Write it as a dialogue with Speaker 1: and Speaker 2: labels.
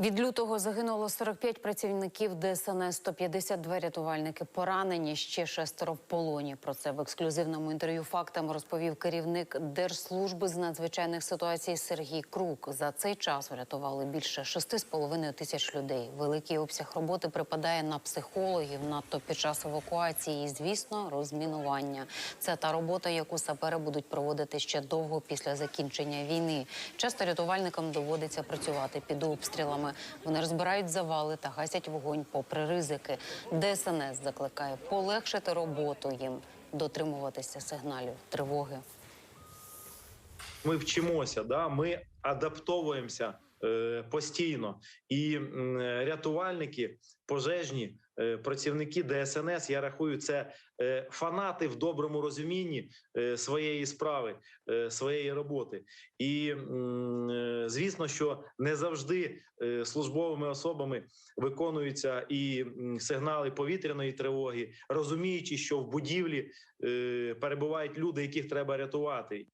Speaker 1: Від лютого загинуло 45 працівників ДСНС, 152 рятувальники поранені, ще шестеро в полоні. Про це в ексклюзивному інтерв'ю фактам розповів керівник Держслужби з надзвичайних ситуацій Сергій Крук. За цей час врятували більше 6,5 тисяч людей. Великий обсяг роботи припадає на психологів, надто під час евакуації і, звісно, розмінування. Це та робота, яку сапери будуть проводити ще довго після закінчення війни. Часто рятувальникам доводиться працювати під обстрілами. Вони розбирають завали та гасять вогонь попри ризики. ДСНС закликає полегшити роботу їм, дотримуватися сигналів тривоги.
Speaker 2: ми вчимося, да? ми адаптовуємося е, постійно. І м, рятувальники, пожежні, е, працівники ДСНС, я рахую, це е, фанати в доброму розумінні е, своєї справи, е, своєї роботи. І е, звісно, що не завжди е, службовими особами виконуються і сигнали повітряної тривоги, розуміючи, що в будівлі е, перебувають люди, яких треба рятувати.